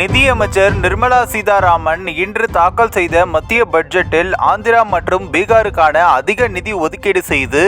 நிதியமைச்சர் நிர்மலா சீதாராமன் இன்று தாக்கல் செய்த மத்திய பட்ஜெட்டில் ஆந்திரா மற்றும் பீகாருக்கான அதிக நிதி ஒதுக்கீடு செய்து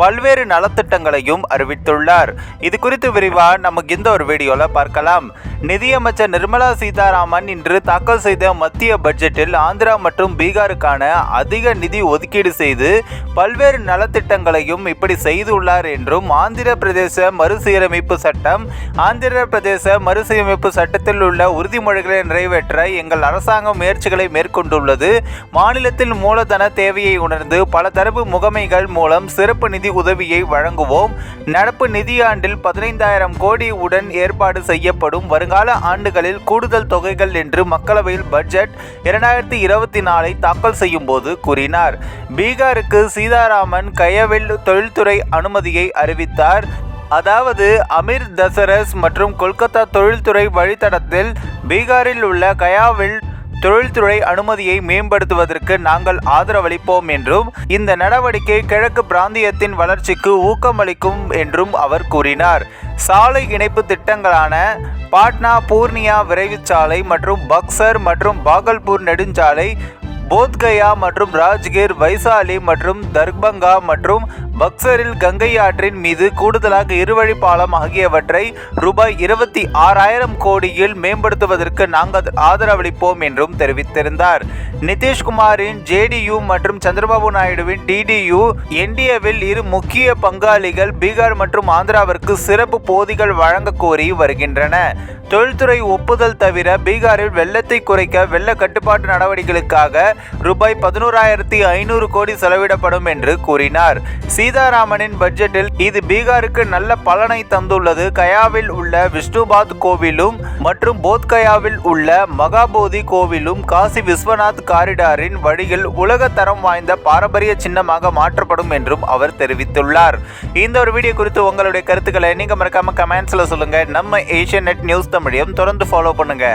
பல்வேறு நலத்திட்டங்களையும் அறிவித்துள்ளார். இது குறித்து விரிவாக நமக்கு இந்த ஒரு வீடியோவில் பார்க்கலாம். நிதியமைச்சர் நிர்மலா சீதாராமன் இன்று தாக்கல் செய்த மத்திய பட்ஜெட்டில் ஆந்திரா மற்றும் பீகாருக்கான அதிக நிதி ஒதுக்கீடு செய்து பல்வேறு நலத்திட்டங்களையும் இப்படி செய்துள்ளார் என்றும் ஆந்திர பிரதேச மறுசீரமைப்பு சட்டம் ஆந்திர பிரதேச மறுசீரமைப்பு சட்டத்தில் உள்ள உறுதிமொழிகளை நிறைவேற்ற எங்கள் அரசாங்கம் முயற்சிகளை மேற்கொண்டுள்ளது. மாநிலத்தில் மூலதன தேவையை உணர்ந்து பல தரப்பு முகமைகள் மூலம் சிறப்பு நிதி உதவியை வழங்குவோம். நடப்பு நிதியாண்டில் பதினைந்தாயிரம் கோடி உடன் ஏற்பாடு செய்யப்படும். வருங்கால ஆண்டுகளில் கூடுதல் தொகைகள் என்று மக்களவையில் பட்ஜெட் இரண்டாயிரத்தி இருபத்தி நாலை தாக்கல் செய்யும் போது கூறினார். பீகாருக்கு சீதாராமன் கயவில் தொழில்துறை அனுமதியை அறிவித்தார். அதாவது அமீர் தசரஸ் மற்றும் கொல்கத்தா தொழில்துறை வழித்தடத்தில் பீகாரில் உள்ள கயாவில் தொழில்துறை அனுமதியை மேம்படுத்துவதற்கு நாங்கள் ஆதரவளிப்போம் என்றும் இந்த நடவடிக்கை கிழக்கு பிராந்தியத்தின் வளர்ச்சிக்கு ஊக்கமளிக்கும் என்றும் அவர் கூறினார். சாலை இணைப்பு திட்டங்களான பாட்னா பூர்ணியா விரைவுச்சாலை மற்றும் பக்சர் மற்றும் பாகல்பூர் நெடுஞ்சாலை போத்கயா மற்றும் ராஜ்கிர் வைசாலி மற்றும் தர்பங்கா மற்றும் பக்சரில் கங்கை ஆற்றின் மீது கூடுதலாக இருவழி பாலம் ஆகியவற்றை ரூபாய் இருபத்தி ஆறாயிரம் கோடியில் மேம்படுத்துவதற்கு நாங்கள் ஆதரவளிப்போம் என்றும் தெரிவித்திருந்தார். நிதிஷ்குமாரின் ஜேடியு மற்றும் சந்திரபாபு நாயுடுவின் டிடியு என்டிஏவில் இரு முக்கிய பங்காளிகள் பீகார் மற்றும் ஆந்திராவிற்கு சிறப்பு போதிகள் வழங்க கோரி வருகின்றன. தொழில்துறை ஒப்புதல் தவிர பீகாரில் வெள்ளத்தை குறைக்க வெள்ள கட்டுப்பாட்டு நடவடிக்கைகளுக்காக ரூபாய் பதினோராயிரத்தி ஐநூறு கோடி செலவிடப்படும் என்று கூறினார். சி சீதாராமனின் பட்ஜெட்டில் இது பீகாருக்கு நல்ல பலனை தந்துள்ளது. கயாவில் உள்ள விஷ்ணுபாத் கோவிலும் மற்றும் போத்கயாவில் உள்ள மகாபோதி கோவிலும் காசி விஸ்வநாத் காரிடாரின் வழியில் உலக தரம் வாய்ந்த பாரம்பரிய சின்னமாக மாற்றப்படும் என்றும் அவர் தெரிவித்துள்ளார். இந்த ஒரு வீடியோ குறித்து உங்களுடைய கருத்துக்களை நீங்க மறக்காம கமெண்ட்ஸ்ல சொல்லுங்க. நம்ம ஏஷியன் நெட் நியூஸ் தமிழையும் தொடர்ந்து ஃபாலோ பண்ணுங்க.